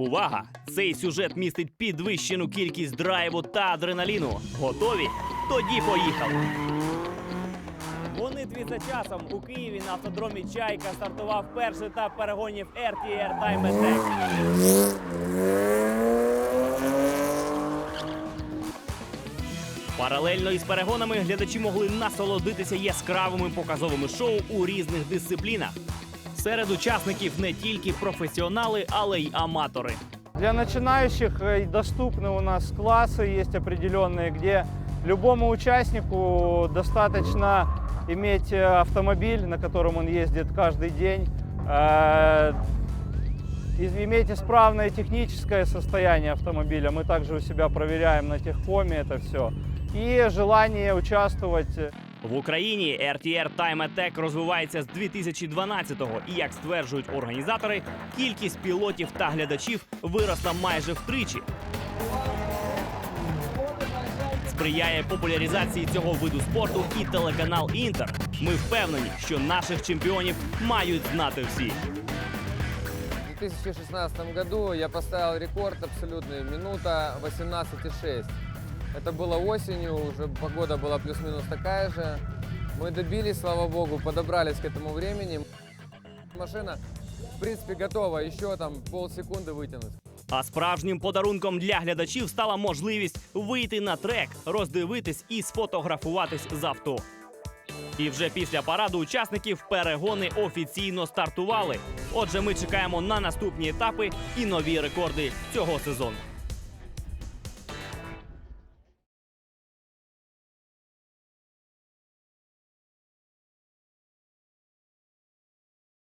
Увага! Цей сюжет містить підвищену кількість драйву та адреналіну. Готові? Тоді поїхали! Гонитві за часом у Києві на автодромі Чайка стартував перший етап перегонів RTR Time Attack. Паралельно із перегонами глядачі могли насолодитися яскравими показовими шоу у різних дисциплінах. Серед учасників не тільки професіонали, але й аматори. Для начинающих э, доступны у нас классы, есть определенные, где любому участнику достаточно иметь э, автомобиль, на котором он ездит каждый день, э, и иметь исправное техническое состояние автомобиля. Мы также у себя проверяем на техкоме это все. И желание участвовать э, В Україні RTR Time Attack розвивається з 2012-го, і як стверджують організатори, кількість пілотів та глядачів виросла майже втричі. Сприяє популяризації цього виду спорту і телеканал Інтер. Ми впевнені, що наших чемпіонів мають знати всі. В 2016 году я поставил рекорд абсолютный, минута 18,6. Это было осенью, уже погода была плюс-минус такая же. Мы добились, слава богу, подобрались к этому времени. Машина, в принципе, готова, еще там полсекунды вытянуть. А справжнім подарунком для глядачів стала можливість вийти на трек, роздивитись і сфотографуватись з авто. І вже після параду учасників перегони офіційно стартували. Отже, ми чекаємо на наступні етапи і нові рекорди цього сезону.